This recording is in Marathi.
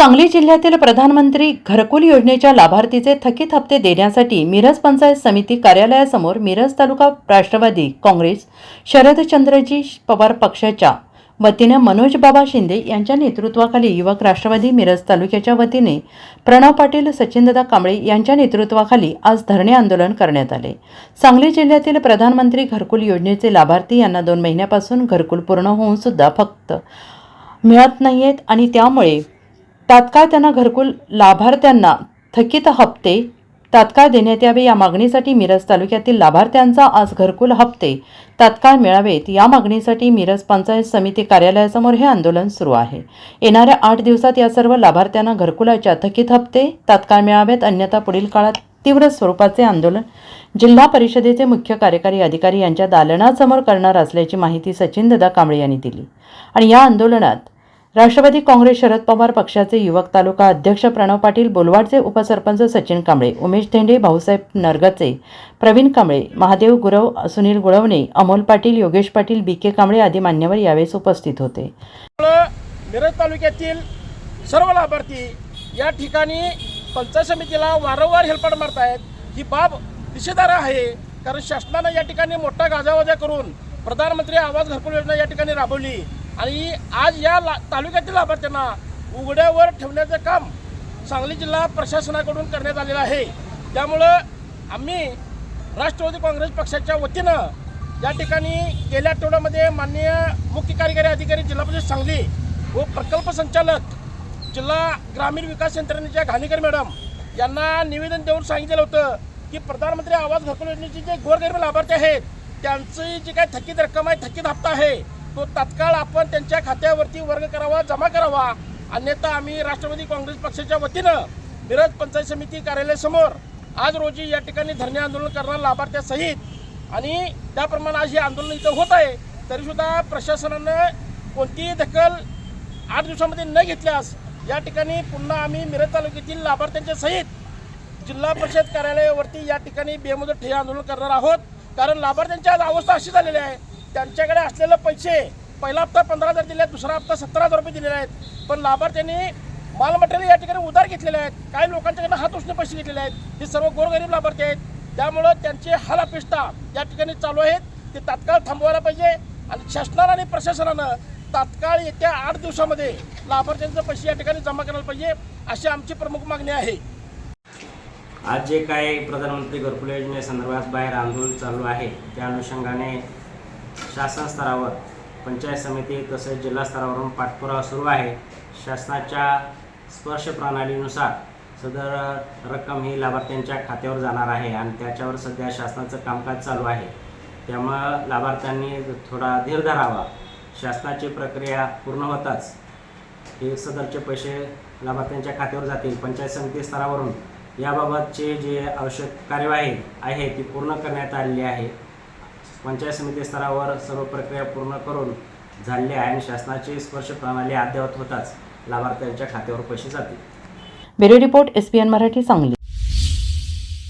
सांगली जिल्ह्यातील प्रधानमंत्री घरकुल योजनेच्या लाभार्थीचे थकीत हप्ते देण्यासाठी मिरज पंचायत समिती कार्यालयासमोर मिरज तालुका राष्ट्रवादी काँग्रेस शरदचंद्रजी पवार पक्षाच्या वतीने मनोज बाबा शिंदे यांच्या नेतृत्वाखाली युवक राष्ट्रवादी मिरज तालुक्याच्या वतीने प्रणव पाटील सचिनदादा कांबळे यांच्या नेतृत्वाखाली आज धरणे आंदोलन करण्यात आले. सांगली जिल्ह्यातील प्रधानमंत्री घरकुल योजनेचे लाभार्थी यांना दोन महिन्यापासून घरकुल पूर्ण होऊन सुद्धा फक्त मिळत नाहीयेत आणि त्यामुळे तात्काळ त्यांना घरकुल लाभार्थ्यांना थकीत हप्ते तात्काळ देण्यात यावे या मागणीसाठी मिरज तालुक्यातील लाभार्थ्यांचा आज घरकुल हप्ते तात्काळ मिळावेत. या मागणीसाठी मिरज पंचायत समिती कार्यालयासमोर हे आंदोलन सुरू आहे. येणाऱ्या आठ दिवसात या सर्व लाभार्थ्यांना घरकुलाच्या थकीत हप्ते तात्काळ मिळावेत. अन्यथा पुढील काळात तीव्र स्वरूपाचे आंदोलन जिल्हा परिषदेचे मुख्य कार्यकारी अधिकारी यांच्या दालनासमोर करणार असल्याची माहिती सचिन ददा कांबळे यांनी दिली. आणि या आंदोलनात राष्ट्रवादी काँग्रेस शरद पवार पक्षाचे युवक तालुका अध्यक्ष प्रणव पाटील बोलवाडचे उपसरपंच सचिन कांबळे उमेश धेंडे भाऊसाहेब नरगचे प्रवीण कांबळे महादेव गुरव सुनील गुळवणे अमोल पाटील योगेश पाटील बी के कांबळे आदी मान्यवर यावेळेस उपस्थित होते. मिरज तालुक्यातील सर्व लाभार्थी या ठिकाणी पंचायत समितीला वारंवार हेलपाट मारतायत. ही बाब दिशेदार आहे कारण शासनानं या ठिकाणी मोठा गाजावाजा करून प्रधानमंत्री आवास घरकुल योजना या ठिकाणी राबवली. आणि आज या ला तालुक्यातील लाभार्थ्यांना उघड्यावर ठेवण्याचं काम सांगली जिल्हा प्रशासनाकडून करण्यात आलेलं आहे. त्यामुळं आम्ही राष्ट्रवादी काँग्रेस पक्षाच्या वतीनं या ठिकाणी गेल्या आठवड्यामध्ये माननीय मुख्य कार्यकारी अधिकारी जिल्हा परिषद सांगली व प्रकल्प संचालक जिल्हा ग्रामीण विकास यंत्रणेच्या घाणेकर मॅडम यांना निवेदन देऊन सांगितलेलं होतं की प्रधानमंत्री आवास घरकुल योजनेचे जे गोरगरीब लाभार्थी आहेत त्यांची जी काही थकीत रक्कम आहे थकीत हप्ता आहे तो तत्काळ आपण त्यांच्या खात्यावरती वर्ग करावा जमा करावा. अन्यथा आम्ही राष्ट्रवादी काँग्रेस पक्षाच्या वतीनं मिरज पंचायत समिती कार्यालयासमोर आज रोजी या ठिकाणी धरणे आंदोलन करणार लाभार्थ्यासहित आणि त्याप्रमाणे आज हे आंदोलन इथं होत आहे तरीसुद्धा प्रशासनानं कोणतीही दखल आठ दिवसामध्ये न घेतल्यास या ठिकाणी पुन्हा आम्ही मिरज तालुक्यातील लाभार्थ्यांच्या सहित जिल्हा परिषद कार्यालयावरती या ठिकाणी बेमुदत ठे आंदोलन करणार आहोत. कारण लाभार्थ्यांची आज अवस्था अशी झालेली आहे त्यांच्याकडे असलेले पैसे पहिला हप्ता पंधरा हजार दिले आहेत दुसरा हप्ता सतरा हजार रुपये दिलेले आहेत. पण लाभार्थ्यांनी मालमटेरियल या ठिकाणी उधार घेतलेले आहेत. काही लोकांच्याकडनं हात उसने पैसे घेतलेले आहेत? हे सर्व गोरगरीब लाभार्थी आहेत. त्यामुळं त्यांचे हाल अपेष्टा या ठिकाणी चालू आहेत. ते तात्काळ थांबवायला पाहिजे आणि शासनानं आणि प्रशासनानं तात्काळ येत्या आठ दिवसामध्ये लाभार्थ्यांचे पैसे या ठिकाणी जमा करायला पाहिजे अशी आमची प्रमुख मागणी आहे. आज जे काही प्रधानमंत्री घरकुल योजनेसंदर्भात बाहेर आंदोलन चालू आहे त्या अनुषंगाने शासन स्तरावर पंचायत समिती तसेच जिल्हा स्तरावरून पाठपुरावा सुरू आहे. शासनाच्या स्पर्श प्रणालीनुसार सदर रक्कम ही लाभार्थ्यांच्या खात्यावर जाणार आहे आणि त्याच्यावर सध्या शासनाचं कामकाज चालू आहे. त्यामुळं लाभार्थ्यांनी थोडा धीर धरावा. शासनाची प्रक्रिया पूर्ण होताच हे सदरचे पैसे लाभार्थ्यांच्या खात्यावर जातील. पंचायत समिती स्तरावरून याबाबतचे जे आवश्यक कार्यवाही आहे ती पूर्ण करण्यात आलेली आहे. पंचायत समिती स्तरावर सर्व प्रक्रिया पूर्ण करून झालेली आहे आणि शासनाची स्पर्श प्रणाली अद्ययावत होताच लाभार्थ्यांच्या खात्यावर पैसे जातील. Bureau report S Marathi Sangli.